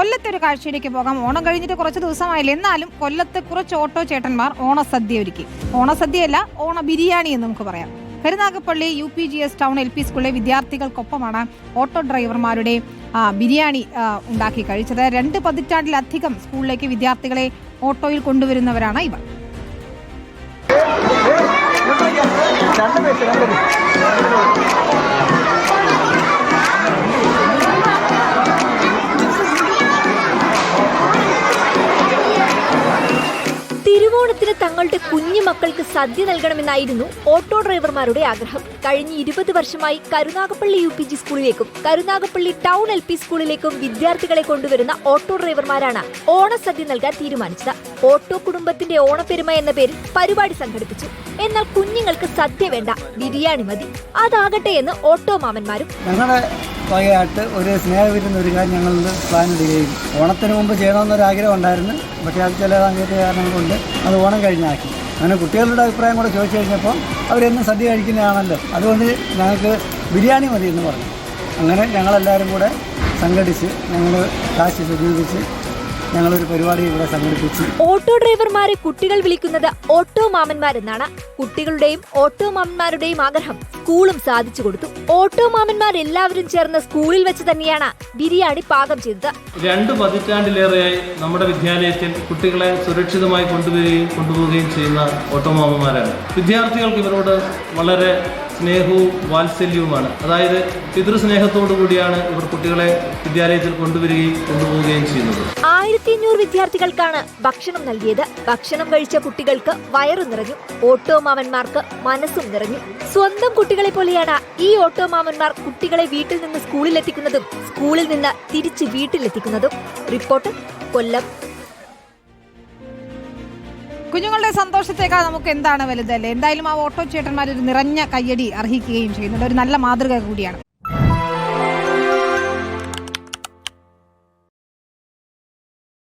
കൊല്ലത്തെ ഒരു കാഴ്ചയിലേക്ക് പോകാം. ഓണം കഴിഞ്ഞിട്ട് കുറച്ച് ദിവസമായില്ല? എന്നാലും കൊല്ലത്ത് കുറച്ച് ഓട്ടോ ചേട്ടന്മാർ ഓണസദ്യ ഒരുക്കി. ഓണസദ്യയല്ല ഓണ ബിരിയാണി എന്ന് നമുക്ക് പറയാം. Karunagappally U P G S town L P സ്കൂളിലെ വിദ്യാർത്ഥികൾക്കൊപ്പമാണ് ഓട്ടോ ഡ്രൈവർമാരുടെ ബിരിയാണി ഉണ്ടാക്കി കഴിച്ചത്. രണ്ട് പതിറ്റാണ്ടിലധികം സ്കൂളിലേക്ക് വിദ്യാർത്ഥികളെ ഓട്ടോയിൽ കൊണ്ടുവരുന്നവരാണ് ഇവർ. തിരുവോണത്തിന് തങ്ങളുടെ കുഞ്ഞു മക്കൾക്ക് സദ്യ നൽകണമെന്നായിരുന്നു ഓട്ടോ ഡ്രൈവർമാരുടെ ആഗ്രഹം. കഴിഞ്ഞ ഇരുപത് വർഷമായി കരുനാഗപ്പള്ളി യു പി ജി സ്കൂളിലേക്കും കരുനാഗപ്പള്ളി ടൗൺ എൽ പി സ്കൂളിലേക്കും വിദ്യാർത്ഥികളെ കൊണ്ടുവരുന്ന ഓട്ടോ ഡ്രൈവർമാരാണ് ഓണസദ്യ നൽകാൻ തീരുമാനിച്ചത്. ഓട്ടോ കുടുംബത്തിന്റെ ഓണപ്പെരുമ എന്ന പേരിൽ പരിപാടി സംഘടിപ്പിച്ചു. എന്നാൽ കുഞ്ഞുങ്ങൾക്ക് സദ്യ വേണ്ട ബിരിയാണി മതി. അതാകട്ടെ എന്ന് ഓട്ടോ മാമന്മാരും വകയായിട്ട് ഒരു സ്നേഹവിരുന്ന് ഒരുക്കാൻ ഞങ്ങൾ പ്ലാൻ ഇടുകയും ഓണത്തിന് മുമ്പ് ചെയ്യണമെന്നൊരാഗ്രഹം ഉണ്ടായിരുന്നു പക്ഷേ അത് ചില സാങ്കേതിക കാരണങ്ങൾ കൊണ്ട് അത് ഓണം കഴിഞ്ഞാക്കി. അങ്ങനെ കുട്ടികളുടെ അഭിപ്രായം കൂടെ ചോദിച്ചു കഴിഞ്ഞപ്പോൾ അവരെന്നും സദ്യ കഴിക്കുന്നതാണല്ലോ. അതുകൊണ്ട് ഞങ്ങൾക്ക് ബിരിയാണി മതി എന്ന് പറഞ്ഞു. അങ്ങനെ ഞങ്ങളെല്ലാവരും കൂടെ സംഘടിച്ച് ഞങ്ങൾ കാശ് സ്വരൂപിച്ച് ഞങ്ങളൊരു പരിപാടി ഇവിടെ സംഘടിപ്പിച്ചു. ഓട്ടോ ഡ്രൈവർമാരെ കുട്ടികൾ വിളിക്കുന്നത് ഓട്ടോ മാമന്മാരെന്നാണ്. കുട്ടികളുടെയും ഓട്ടോ മാമന്മാരുടെയും ആഗ്രഹം സ്കൂളും സാധിച്ചു കൊടുത്തു. ഓട്ടോ മാമന്മാർ എല്ലാവരും ചേർന്ന് സ്കൂളിൽ വെച്ച് തന്നെയാണ് ബിരിയാണി പാകം ചെയ്തത്. രണ്ട് പതിറ്റാണ്ടിലേറെയായി നമ്മുടെ വിദ്യാലയത്തിൽ കുട്ടികളെ സുരക്ഷിതമായി കൊണ്ടുവരികയും കൊണ്ടുപോവുകയും ചെയ്യുന്ന ഓട്ടോ മാമന്മാരാണ്. വിദ്യാർത്ഥികൾക്ക് ഇവരോട് വളരെ സ്നേഹവും വാത്സല്യവുമാണ്. അതായത് പിതൃസ്നേഹത്തോടു കൂടിയാണ് ഇവർ കുട്ടികളെ വിദ്യാലയത്തിൽ കൊണ്ടുവരികയും കൊണ്ടുപോവുകയും ചെയ്യുന്നത്. ആയിരത്തി അഞ്ഞൂറ് വിദ്യാർത്ഥികൾക്കാണ് ഭക്ഷണം നൽകിയത്. ഭക്ഷണം കഴിച്ച കുട്ടികൾക്ക് വയറു നിറഞ്ഞു. ഓട്ടോ മാമന്മാർക്ക് മനസ്സും നിറഞ്ഞു. സ്വന്തം കുട്ടികളെ പോലെയാണ് ഈ ഓട്ടോ മാമന്മാർ കുട്ടികളെ വീട്ടിൽ നിന്ന് സ്കൂളിലെത്തിക്കുന്നതും സ്കൂളിൽ നിന്ന് തിരിച്ച് വീട്ടിലെത്തിക്കുന്നതും. റിപ്പോർട്ട് കൊല്ലം. കുഞ്ഞുങ്ങളുടെ സന്തോഷത്തേക്കാൾ നമുക്ക് എന്താണ് വലുതല്ലേ? എന്തായാലും ആ ഓട്ടോ ചേട്ടന്മാർ ഒരു നിറഞ്ഞ കയ്യടി അർഹിക്കുകയും ചെയ്യുന്നുണ്ട്. ഒരു നല്ല മാതൃക കൂടിയാണ്.